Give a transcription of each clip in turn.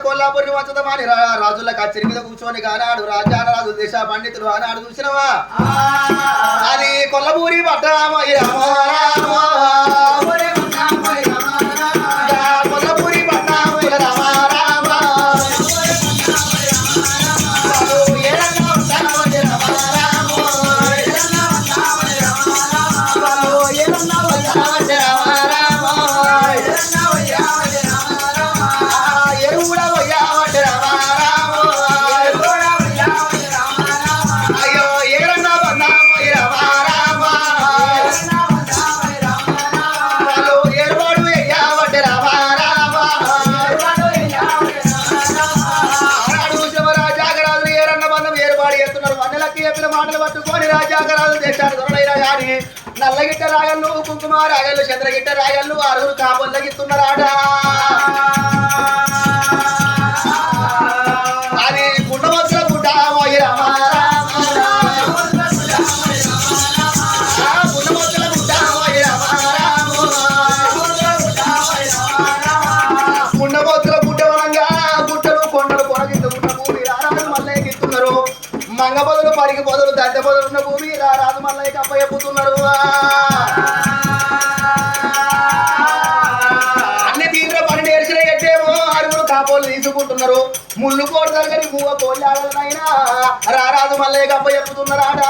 కొల్లాపురి వంచదమాని రాజుల కచ్చరి మీద కూర్చొని కానాడు రాజాన రాజు దేశ పండితులు ఆనాడు చూసినవా? అది కొల్లపూరి పట్టరామయ్య కొల్లపూరి మాటలు పట్టుకొని రాజాగరాజు దేశాలు దొరలైన గాని నల్లగిట్ట రాయళ్ళు కుంకుమ రాయళ్ళు చంద్రగిట్ట రాయళ్ళు ఆరుగురు కాపొల్లగిస్తున్నారాట మంగ పొదలు పడికి పొదలు దడ్డ పొదలు ఉన్న భూమి రారాజు మల్లయ్య కప్ప చెప్పుతున్నారు అన్ని తీవ్ర పని నేర్చిన ఎట్టేమో అడుగులు కాపోలు తీసుకుంటున్నారు. ముళ్ళు కోడతారు కానీ మూవ కోళ్ళ ఆడాలనైనా రారాజు మల్లయ్య కప్ప చెప్పుతున్నారాడా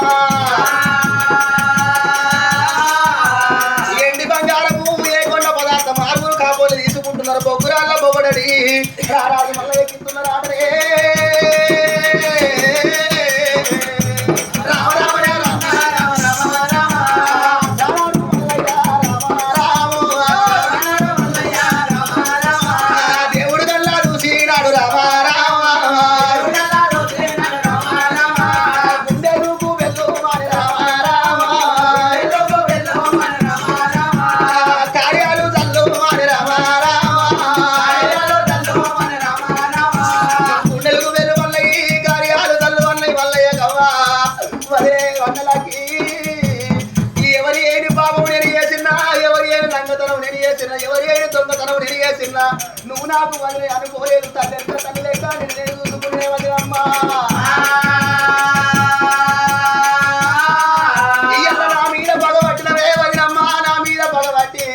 పగబట్టి.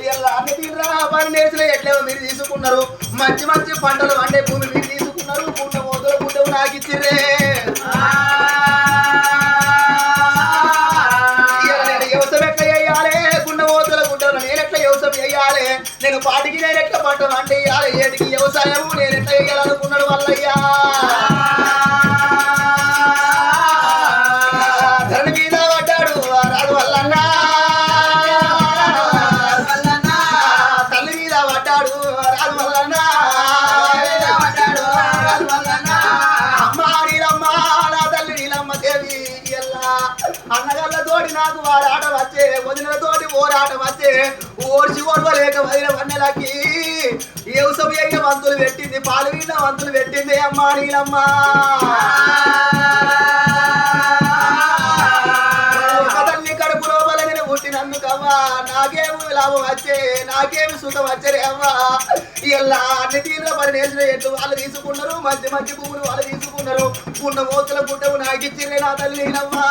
ఇయ్యాల అన్ని తీరా పని నేర్చిన ఎట్లేవో మీరు తీసుకున్నారు. మంచి మంచి పంటలు వండే భూమి మీరు తీసుకున్నారు. గుండె మోదలు గుండెవు నాకు ఇచ్చిర్రే. చేయాలి? నేను పాటికి నేను ఎట్లా పంట అంటే ఇవ్వాలి ఏటికి వ్యవసాయం నేను ఎట్లా చేయాలనుకున్నాడు వల్లయ్యా? రాదు తోటి వచ్చే వదినతోటి ఓరాట వచ్చే ఓడిచి ఓడవలేక వదిన వన్నెలకి. ఏవసం అయ్య వంతులు పెట్టింది పాలు విన్న వంతులు పెట్టింది అమ్మా నీలమ్మా. ఒక పుట్టినందుకవ్వా నాకేమి లాభం వచ్చే నాకేమి సుఖం వచ్చరే అవ్వా ఇలా అన్ని తీర్ల పని నేసిన ఎట్లు వాళ్ళు తీసుకున్నారు మంచి మంచి పువ్వులు వాళ్ళు తీసుకున్నారు ఉన్న మోతుల పుట్టవు నాకిచ్చిరే నా తల్లి నవ్వా.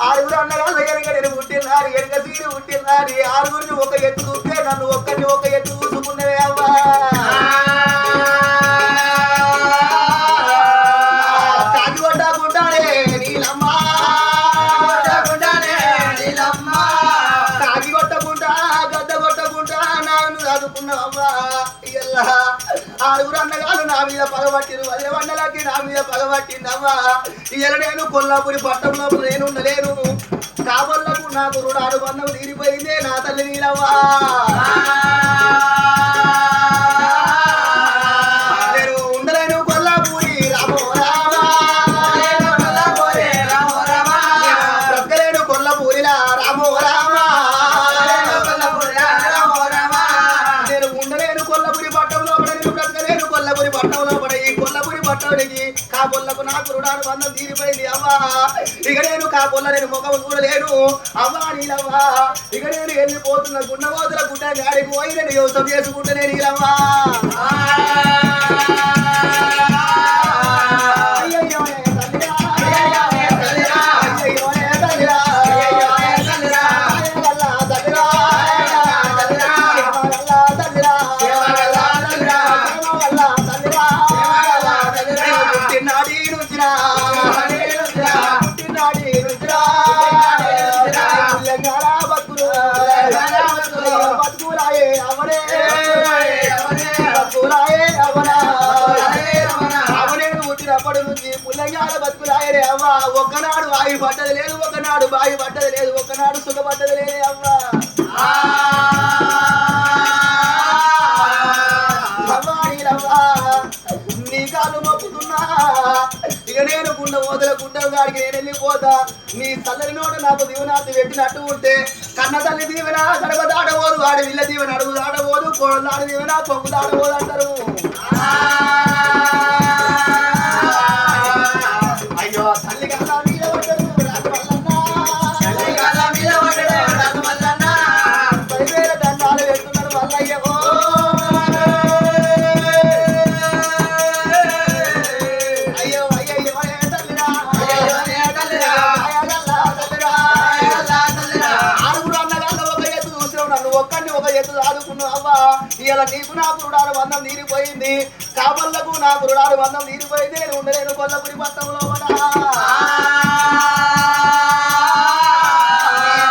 ఆరుగురు అన్నగాళ్ళ ఎనక నేను పుట్టినారు ఎనక సీడు పుట్టినారు ఆరుగురిని ఒక ఎత్తు చూస్తే నన్ను ఒక్కరిని ఒక ఎత్తు చూసుకున్నవే అవ్వా. నన్ను ఆరుగురు అన్నగారు నా మీద పగబట్టిరు అదే వండలకి నా మీద పగబట్టిందవ్వా ఇయ్యల నేను కొల్లాపురి పట్టంలో నేను ఉండలేను కాబోళ్ళకు నాకు రుణాలు బంధం తీరిపోయిందే నా తల్లి నీలవ్వా. కాపుల్లకు రుణాలు బంధం తీరిపోయింది అవ్వా. ఇక నేను కాకుండా నేను ముఖం చూడలేను. అవ్వా నీలవ్వా. ఇక నేను వెళ్ళిపోతున్న గుండబోతుల గుడ్డ గాడికి పోయి నేను యోసం చేసుకుంటేనే నీలవ్వా. బతుకులాయే అవనా, అవనే పుట్టినప్పటి నుంచి పుల్లయ్యాల బతుకులాయరే అవ్వ. ఒక్కనాడు ఆయి పడ్డది లేదు ఒకనాడు బాయి పడ్డది లేదు ఒకనాడు సుఖపడ్డది లేదే అవ్వ. అవ్వ నేను గుండె ఓదల గుండె గాడికి నేను వెళ్ళిపోతా. నీ తల్లి నోట నాకు దీవనాథి పెట్టినట్టు ఉంటే కన్న తల్లి దీవెన గడప దాడబోదు వాడి విల్ల దీవెన అడుగు దాడబోదు కోడలు దాడి దీవెన పొగ్గు దాటబోదు అంటారు ఇలా నీకు నాకు రుణాలు బంధం తీరిపోయింది. కాపళ్ళకు నాకు రుణాలు బంధం తీరిపోయింది. నేను ఉండలేను కొల్లపురి పట్టంలో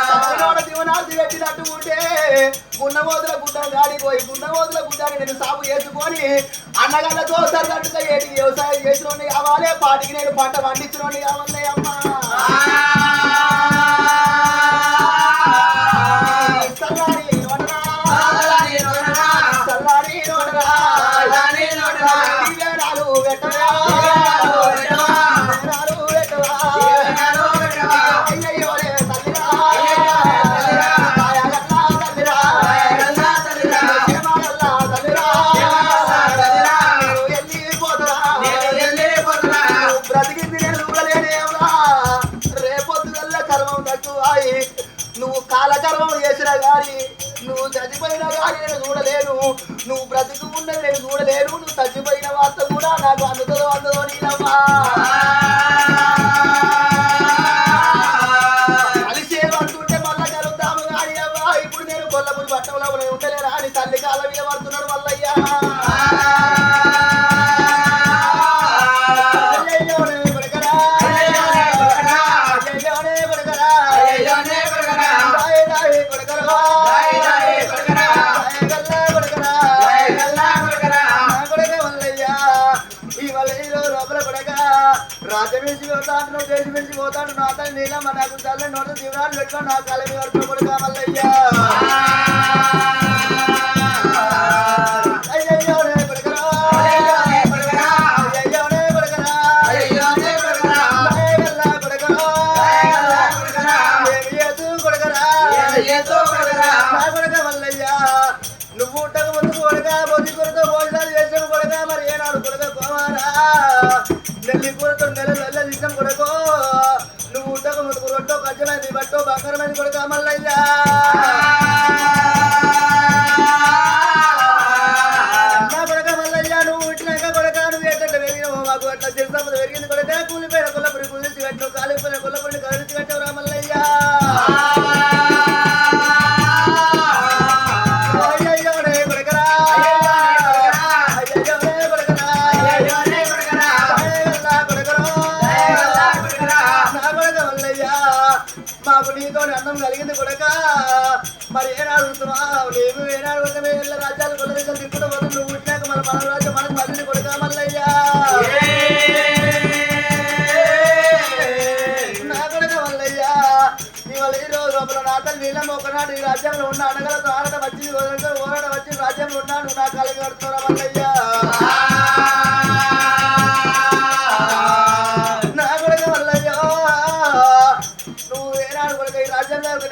సభలోడ పెట్టినట్టు ఉంటే గుండమోదుల గుడ్డ దాడిపోయి పోయి గుడ్డని నేను సాగు చేసుకొని అన్నగళ్ళతో సరిగట్టుగా ఏటికి వ్యవసాయం చేసిన కావాలి పాటికి నేను పంట పండించిన కావాలి చచ్చిపోయినా గాని నేను చూడలేను. నువ్వు బ్రతికి ఉన్నది నేను చూడలేను. నువ్వు చచ్చిపోయిన వార్త కూడా నాకు అందుతుందో అందుదో నీలమ్మా. కలిసేవంటుంటే మళ్ళా కలుద్దాము కానీ అమ్మా. ఇప్పుడు నేను కొల్లపురి పట్టంలో ఉండలేరా అని తల్లి కాలం మీద దేశం వేసి పోతాడు నా తల్లి నీలమ్మ నాకు తల్లి నోట జీవనాలు పెట్టుకో నా కాలం మీద పడుకో కొడుక మల్లయ్య అయ్యయ్యోనే కొడుకరా. అయ్యయ్యోనే కొడుకరా. రాయగల్లా కొడుకరా. ఏమి చేతు కొడుకరా. నా కొడుక మల్లయ్య నువ్వు పుట్టక ముందు కొడుక బొద్ది కొడుక భోజనాలు చేసిన కొడుక మరి ఏనాడు కొడుక కోమారా నెల్లి కూరతో పట్టు బట్టో బంగారమైంది కొడుక మల్లయ్య నా కొడుక మల్లయ్య నువ్వు పుట్టినాక కొడుక నువ్వు ఎట్ట పెరిగినావు మాకు అట్లా చిరుసంపద పెరిగింది కొడుక కూలిపోయిన కొల్లపురి కుదిర్చి కట్టినావు. కాలిపోయిన కొల్లపురిని కదిలించి కట్టావురా రామల్ల. నీతో కలిగింది కొడక. మరి ఏనాడు ఉంటున్నావు నీవు ఏనాడు ఒక వేల రాజ్యాలు కొలరికలు తిప్పుడు పోతే. నువ్వు పుట్టినాక మన మన రాజ్యం మనకు మళ్ళీ కొడక మల్లయ్యా. నా కొడక మల్లయ్యా నీ వల్ల ఈ రోజు లోపల నా తల్లి నీళ్ళమ్మ ఒకనాడు ఈ రాజ్యంలో ఉన్న అనగలతో ఆడట వచ్చింది ఓరట ఓడటం వచ్చి రాజ్యంలో ఉన్నాను నా కాలకి కడుతున్నా మల్లయ్య.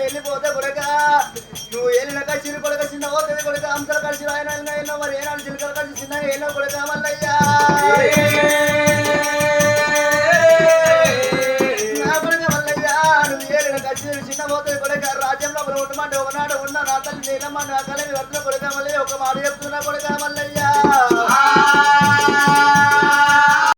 వెళ్ళిపోతే కొడక నువ్వు వెళ్ళినాక చిరు కొడక చిన్న పోతుంది కొడక అంతలు కలిసి ఆయన ఎన్నో మరి ఏనాడు చిలుకలు కలిసి చిన్న ఎన్నో కొడక మల్లయ్యా. చిన్న పోతుంది కొడక రాజ్యంలో ఒకరు ఒకనాడు ఉన్న నా తల్లి నేనమ్మ నా కలవి వర్తన కొడక ఒక మాట చెప్తున్నా కొడక మల్లయ్యా.